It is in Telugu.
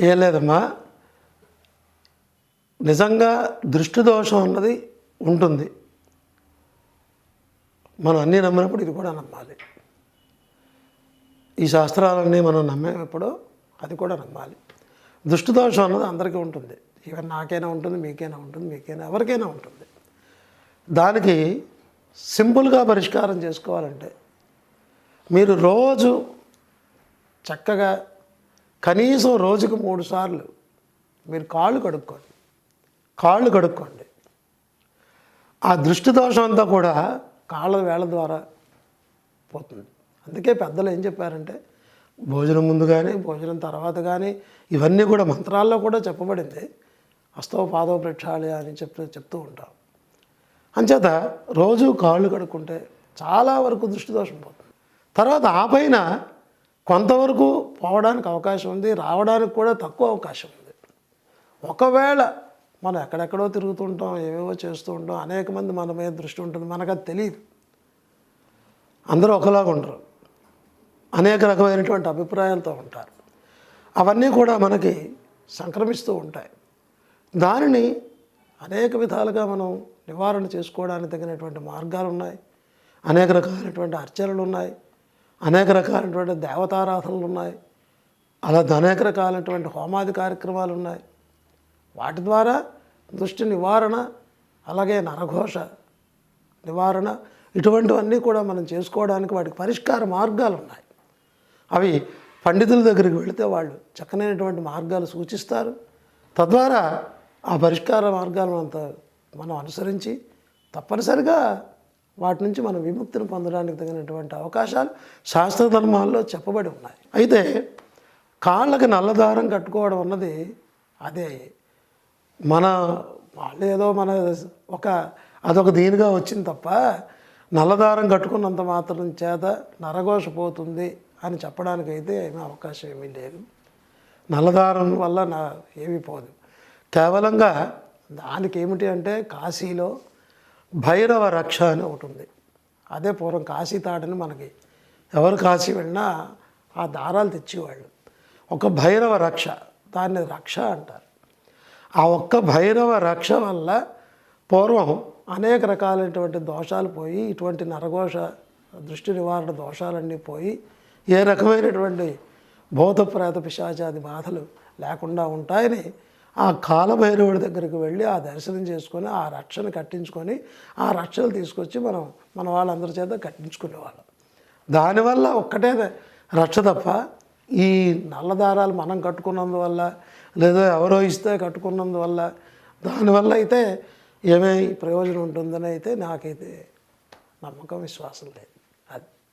ఏం లేదమ్మా. నిజంగా దృష్టి దోషం అన్నది ఉంటుంది. మనం అన్నీ నమ్మినప్పుడు ఇది కూడా నమ్మాలి. ఈ శాస్త్రాలన్నీ మనం నమ్మేటప్పుడు అది కూడా నమ్మాలి. దృష్టి దోషం అన్నది అందరికీ ఉంటుంది. ఈవెన్ నాకైనా ఉంటుంది మీకైనా ఉంటుంది మీకైనా ఎవరికైనా ఉంటుంది. దానికి సింపుల్గా పరిష్కారం చేసుకోవాలంటే మీరు రోజు చక్కగా కనీసం రోజుకు మూడు సార్లు మీరు కాళ్ళు కడుక్కోండి. కాళ్ళు కడుక్కోండి. ఆ దృష్టి దోషం అంతా కూడా కాళ్ళ వేళ ద్వారా పోతుంది. అందుకే పెద్దలు ఏం చెప్పారంటే భోజనం ముందు కానీ భోజనం తర్వాత కానీ ఇవన్నీ కూడా మంత్రాల్లో కూడా చెప్పబడింది. హస్తవ పాదవ ప్రక్షాళి అని చెప్తూ చెప్తూ ఉంటాం. అంచేత రోజు కాళ్ళు కడుక్కుంటే చాలా వరకు దృష్టి దోషం పోతుంది. తర్వాత ఆ పైన కొంతవరకు పోవడానికి అవకాశం ఉంది రావడానికి కూడా తక్కువ అవకాశం ఉంది. ఒకవేళ మనం ఎక్కడెక్కడో తిరుగుతుంటాం ఏవేవో చేస్తూ ఉంటాం అనేక మంది మన మీద దృష్టి ఉంటుంది మనకు అది తెలియదు అందరూ ఒకలాగా ఉండరు. అనేక రకమైనటువంటి అభిప్రాయాలతో ఉంటారు. అవన్నీ కూడా మనకి సంక్రమిస్తూ ఉంటాయి. దానిని అనేక విధాలుగా మనం నివారణ చేసుకోవడానికి తగినటువంటి మార్గాలు ఉన్నాయి అనేక రకాలైనటువంటి అర్చనలు ఉన్నాయి అనేక రకాలైనటువంటి దేవతారాధనలు ఉన్నాయి. అలా అనేక రకాలైనటువంటి హోమాది కార్యక్రమాలు ఉన్నాయి. వాటి ద్వారా దృష్టి నివారణ అలాగే నరఘోష నివారణ ఇటువంటివన్నీ కూడా మనం చేసుకోవడానికి వాటికి పరిష్కార మార్గాలు ఉన్నాయి. అవి పండితుల దగ్గరికి వెళితే వాళ్ళు చక్కనైనటువంటి మార్గాలు సూచిస్తారు. తద్వారా ఆ పరిష్కార మార్గాలను అంత మనం అనుసరించి తప్పనిసరిగా వాటి నుంచి మనం విముక్తిని పొందడానికి తగినటువంటి అవకాశాలు శాస్త్ర ధర్మాల్లో చెప్పబడి ఉన్నాయి. అయితే కాళ్ళకి నల్లదారం కట్టుకోవడం అన్నది అదే మన వాళ్ళు ఏదో మన ఒక అదొక దీనిగా వచ్చింది తప్ప నల్లదారం కట్టుకున్నంత మాత్రం చేత నరఘోష పోతుంది అని చెప్పడానికి అయితే ఏమీ అవకాశం ఏమీ లేదు. నల్లదారం వల్ల నా ఏమీ పోదు. కేవలంగా దానికి ఏమిటి అంటే కాశీలో భైరవ రక్ష అని ఒకటి ఉంది. అదే పూర్వం కాశీ తాడని మనకి ఎవరు కాశీ వెళ్ళినా ఆ దారాలు తెచ్చేవాళ్ళు. ఒక భైరవ రక్ష దాన్ని రక్ష అంటారు. ఆ ఒక్క భైరవ రక్ష వల్ల పూర్వం అనేక రకాలైనటువంటి దోషాలు పోయి ఇటువంటి నరఘోష దృష్టి నివారణ దోషాలన్నీ పోయి ఏ రకమైనటువంటి భూత ప్రేత పిశాచాది బాధలు లేకుండా ఉంటాయని ఆ కాలభైరవుడి దగ్గరికి వెళ్ళి ఆ దర్శనం చేసుకొని ఆ రక్షణ కట్టించుకొని ఆ రక్షలు తీసుకొచ్చి మనం మన వాళ్ళందరి చేత కట్టించుకునేవాళ్ళం. దానివల్ల ఒక్కటే రక్ష తప్ప ఈ నల్ల దారాలు మనం కట్టుకున్నందువల్ల లేదా ఎవరో ఇస్తే కట్టుకున్నందువల్ల దానివల్ల అయితే ఏమే ప్రయోజనం ఉంటుందని అయితే నాకైతే నమ్మకం విశ్వాసం లేదు. అది.